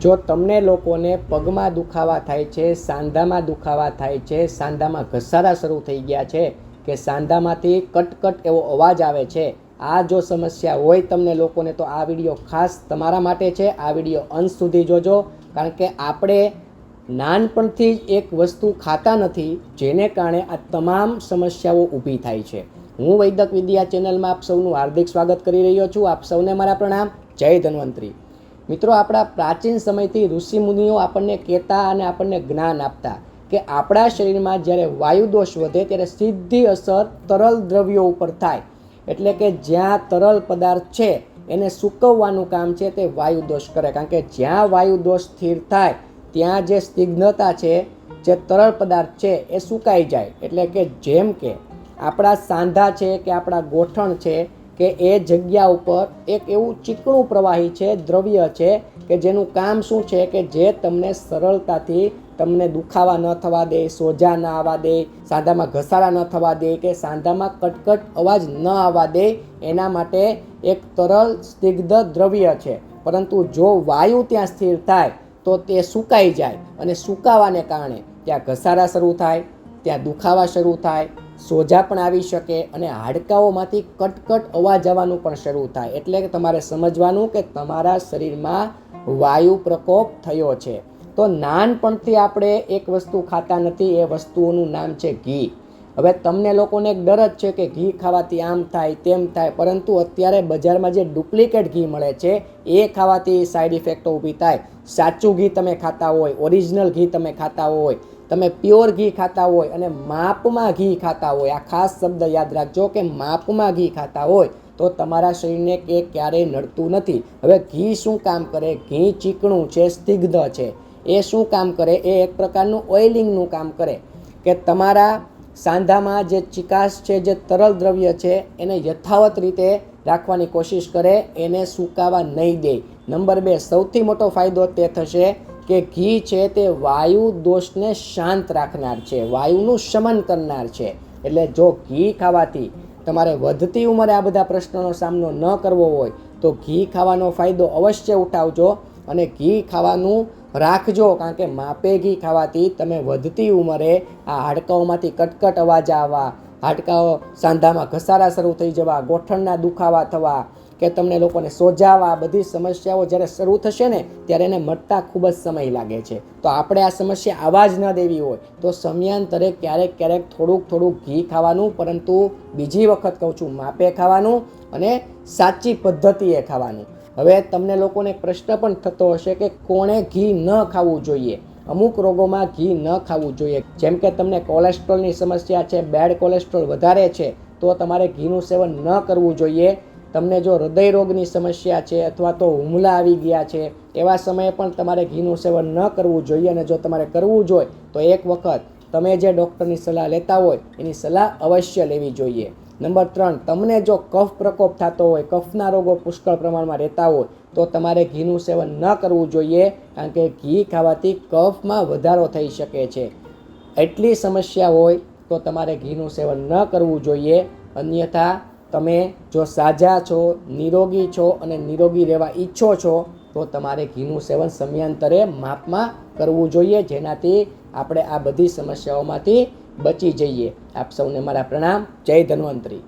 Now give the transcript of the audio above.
જો તમને લોકોને પગમાં દુખાવા થાય છે, સાંધામાં દુખાવા થાય છે, સાંધામાં ઘસારા શરૂ થઈ ગયા છે કે સાંધામાંથી કટકટ એવો અવાજ આવે છે, આ જો સમસ્યા હોય તમને લોકોને તો આ વીડિયો ખાસ તમારા માટે છે. આ વીડિયો અંત સુધી જોજો, કારણ કે આપણે નાનપણથી જ એક વસ્તુ ખાતા નથી, જેને કારણે આ તમામ સમસ્યાઓ ઊભી થાય છે. હું વૈદક વિદ્યા ચેનલમાં આપ સૌનું હાર્દિક સ્વાગત કરી રહ્યો છું. આપ સૌને મારા પ્રણામ. જય ધન્વંતરી. મિત્રો, આપણા પ્રાચીન સમયથી ઋષિ મુનિઓ આપણને કહેતા અને આપણને જ્ઞાન આપતા કે આપણા શરીરમાં જ્યારે વાયુ દોષ વધે ત્યારે સીધી અસર તરલ દ્રવ્યો ઉપર થાય. એટલે કે જ્યાં તરલ પદાર્થ છે, એને સૂકવવાનું કામ છે તે વાયુ દોષ કરે. કારણ કે જ્યાં વાયુ દોષ સ્થિર થાય, ત્યાં જે સ્નિગ્ધતા છે, જે તરલ પદાર્થ છે, એ સુકાઈ જાય. એટલે કે જેમ કે આપણા સાંધા છે કે આપણા ગોઠણ છે કે એ જગ્યા ઉપર એક એવું ચીકણું પ્રવાહી છે, દ્રવ્ય છે, કે જેનું કામ શું છે કે જે તમને સરળતાથી તમને દુખાવા ન થવા દે, સોજા ન આવવા દે, સાંધામાં ઘસારા ન થવા દે, કે સાંધામાં કટકટ અવાજ ન આવવા દે, એના માટે એક તરલ સ્નિગ્ધ દ્રવ્ય છે. પરંતુ જો વાયુ ત્યાં સ્થિર થાય, તો તે સુકાઈ જાય અને સુકાવાને કારણે ત્યાં ઘસારા શરૂ થાય, ત્યાં દુખાવા શરૂ થાય સોજા પણ આવી શકે અને હાડકાઓમાંથી કટકટ અવાજ આવવાનું પણ શરૂ થાય. એટલે કે તમારે સમજવાનું કે તમારા શરીરમાં વાયુ પ્રકોપ થયો છે. તો નાનપણથી આપણે એક વસ્તુ ખાતા નથી, એ વસ્તુઓનું નામ છે ઘી. હવે તમને લોકોને એક ડર જ છે કે ઘી ખાવાથી આમ થાય, તેમ થાય, પરંતુ અત્યારે બજારમાં જે ડુપ્લિકેટ ઘી મળે છે, એ ખાવાથી સાઈડ ઇફેક્ટો ઊભી થાય. સાચું ઘી તમે ખાતા હોય, ઓરિજિનલ ઘી તમે ખાતા હોય તમે પ્યોર ઘી ખાતા હોય અને માપમાં ઘી ખાતા હોય, આ ખાસ શબ્દ યાદ રાખજો કે માપમાં ઘી ખાતા હોય તો તમારા શરીરને કે ક્યારેય નડતું નથી. હવે ઘી શું કામ કરે? ઘી ચીકણું છે સ્નિગ્ધ છે. એ શું કામ કરે? એ એક પ્રકારનું ઓઇલિંગનું કામ કરે કે તમારા સાંધામાં જે ચિકાસ છે, જે તરલ દ્રવ્ય છે, એને યથાવત રીતે રાખવાની કોશિશ કરે, એને સુકાવા નહીં દે. નંબર બે, સૌથી મોટો ફાયદો તે થશે કે ઘી છે તે વાયુ દોષને શાંત રાખનાર છે, વાયુનું શમન કરનાર છે. એટલે જો ઘી ખાવાથી તમારે વધતી ઉંમરે આ બધા પ્રશ્નોનો સામનો ન કરવો હોય, તો ઘી ખાવાનો ફાયદો અવશ્ય ઉઠાવજો અને ઘી ખાવાનું રાખજો, કારણ કે માપે ઘી ખાવાથી તમે વધતી ઉંમરે આ હાડકાઓમાંથી કટકટ અવાજ આવવા, હાડકાઓ સાંધામાં ઘસારા શરૂ થઈ જવા, ગોઠણના દુખાવા થવા કે તમને લોકોને સોજાવા બધી સમસ્યાઓ જ્યારે શરૂ થશે ને, ત્યારે એને મટતા ખૂબ જ સમય લાગે છે. તો આપણે આ સમસ્યા આવા જ ન દેવી હોય, તો સમયાંતરે ક્યારેક ક્યારેક થોડુંક થોડુંક ઘી ખાવાનું, પરંતુ બીજી વખત કહું છું માપે ખાવાનું અને સાચી પદ્ધતિએ ખાવાનું. હવે તમને લોકોને પ્રશ્ન પણ થતો હશે કે કોણે ઘી ન ખાવું જોઈએ? અમુક રોગોમાં ઘી ન ખાવું જોઈએ. જેમ કે તમને કોલેસ્ટ્રોલની સમસ્યા છે, બેડ કોલેસ્ટ્રોલ વધારે છે, તો તમારે ઘીનું સેવન ન કરવું જોઈએ. તમને જો હૃદય રોગની સમસ્યા છે અથવા તો હુમલા આવી ગયા છે, એવા સમયે પણ તમારે ઘીનું સેવન ન કરવું જોઈએ અને જો તમારે કરવું જોઈએ તો એક વખત તમે જે ડૉક્ટરની સલાહ લેતા હોય, એની સલાહ અવશ્ય લેવી જોઈએ. નંબર ત્રણ, તમને જો કફ પ્રકોપ થતો હોય, કફના રોગો પુષ્કળ પ્રમાણમાં રહેતા હોય, તો તમારે ઘીનું સેવન ન કરવું જોઈએ, કારણ કે ઘી ખાવાથી કફમાં વધારો થઈ શકે છે. એટલી સમસ્યા હોય, તો તમારે ઘીનું સેવન ન કરવું જોઈએ. અન્યથા તમે જો સાજા છો, નિરોગી છો અને નિરોગી રહેવા ઈચ્છો છો, તો તમારે ઘીનું સેવન સમયાંતરે માપમાં કરવું જોઈએ, જેનાથી આપણે આ બધી સમસ્યાઓમાંથી બચી જઈએ. આપ સૌને મારા પ્રણામ. જય ધન્વંતરી.